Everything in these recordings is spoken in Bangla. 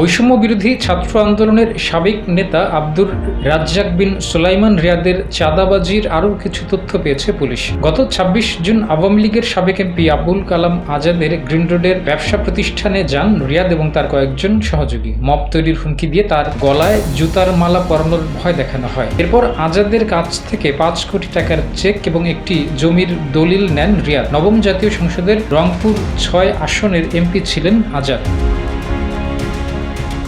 বৈষম্য বিরোধী ছাত্র আন্দোলনের সাবেক নেতা আব্দুর রাজ্জাক বিন সুলাইমান রিয়াদের চাঁদাবাজির আরও কিছু তথ্য পেয়েছে পুলিশ। গত ছাব্বিশ জুন আওয়ামী লীগের সাবেক এমপি আবুল কালাম আজাদের গ্রিন রোডের ব্যবসা প্রতিষ্ঠানে যান রিয়াদ এবং তার কয়েকজন সহযোগী। মব তৈরির হুমকি দিয়ে তার গলায় জুতার মালা পরানোর ভয় দেখানো হয়। এরপর আজাদের কাছ থেকে পাঁচ কোটি টাকার চেক এবং একটি জমির দলিল নেন রিয়াদ। নবম জাতীয় সংসদের রংপুর ছয় আসনের এমপি ছিলেন আজাদ।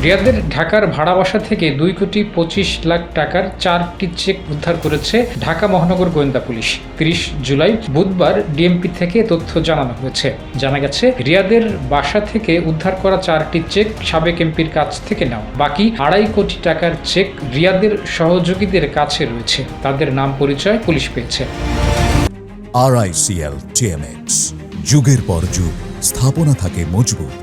রিয়াদের ঢাকার ভাড়া বাসা থেকে দুই কোটি পঁচিশ লাখ টাকার চারটি চেক উদ্ধার করেছে ঢাকা মহানগর গোয়েন্দা পুলিশ। তিরিশ জুলাই বুধবার ডিএমপি থেকে তথ্য জানানো হয়েছে। জানা গেছে, রিয়াদের বাসা থেকে উদ্ধার করা চারটি চেক সাবেক এমপির কাছ থেকে নেওয়া বাকি আড়াই কোটি টাকার চেক রিয়াদের সহযোগীদের কাছে রয়েছে। তাদের নাম পরিচয় পুলিশ পেয়েছে। আরআইসিএল টিএমএক্স যুগের পর যুগ, স্থাপনা থাকে মজবুত।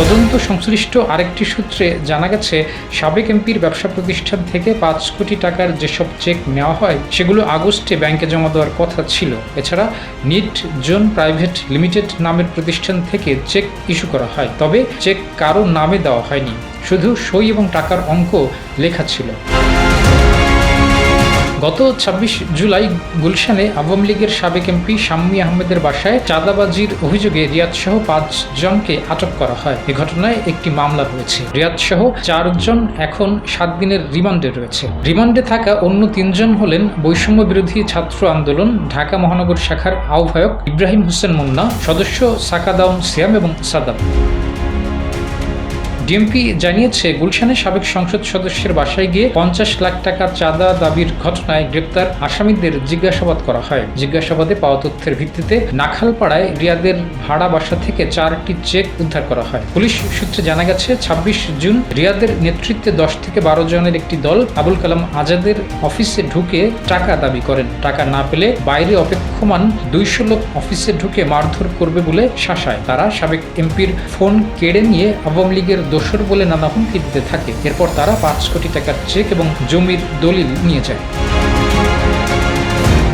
তদন্ত সংশ্লিষ্ট আরেকটি সূত্রে জানা গেছে, সাবেক এমপির ব্যবসা প্রতিষ্ঠান থেকে পাঁচ কোটি টাকার যেসব চেক নেওয়া হয়, সেগুলো আগস্টে ব্যাংকে জমা দেওয়ার কথা ছিল। এছাড়া নিট জোন প্রাইভেট লিমিটেড নামের প্রতিষ্ঠান থেকে চেক ইস্যু করা হয়, তবে চেক কারও নামে দেওয়া হয়নি। শুধু সই এবং টাকার অঙ্ক লেখা ছিল। গত ছাব্বিশ জুলাই গুলশানে আওয়ামী লীগের সাবেক এমপি শাম্মী আহমেদের বাসায় চাঁদাবাজির অভিযোগে রিয়াদ সহ পাঁচজনকে আটক করা হয়। এ ঘটনায় একটি মামলা হয়েছে রিয়াদ সহ চারজন এখন সাত দিনের রিমান্ডে রয়েছে। রিমান্ডে থাকা অন্য তিনজন হলেন বৈষম্য বিরোধী ছাত্র আন্দোলন, ঢাকা মহানগর শাখার আহ্বায়ক ইব্রাহিম হোসেন মুন্না, সদস্য সাকাদাউন সিয়াম এবং সাদাম। ডিএমপি জানিয়েছে গুলশানের সাবেক সংসদ সদস্যের বাসায় গিয়ে পঞ্চাশ লাখ টাকা চাঁদা দাবির ঘটনায় গ্রেপ্তার আসামিদের জিজ্ঞাসাবাদ করা হয়। জিজ্ঞাসাবাদে পাওয়া তথ্যের ভিত্তিতে নাখালপাড়ায় রিয়াদের ভাড়া বাসা থেকে চারটি চেক উদ্ধার করা হয়। পুলিশ সূত্রে জানা গেছে, ছাব্বিশ জুন রিয়াদের নেতৃত্বে দশ থেকে বারো জনের একটি দল আবুল কালাম আজাদের অফিসে ঢুকে টাকা দাবি করেন। টাকা না পেলে বাইরে অপেক্ষমান দুইশো লোক অফিসে ঢুকে মারধর করবে বলে শাসায়। তারা সাবেক এমপির ফোন কেড়ে নিয়ে আওয়ামী লীগের দোসর বলে নানা হুমকি দিতে থাকে। এরপর তারা পাঁচ কোটি টাকার চেক এবং জমির দলিল নিয়ে যায়।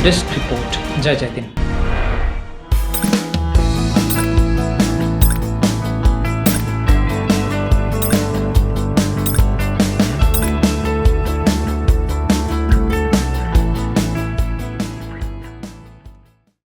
ডেস্ক রিপোর্ট, জয় জয় দিন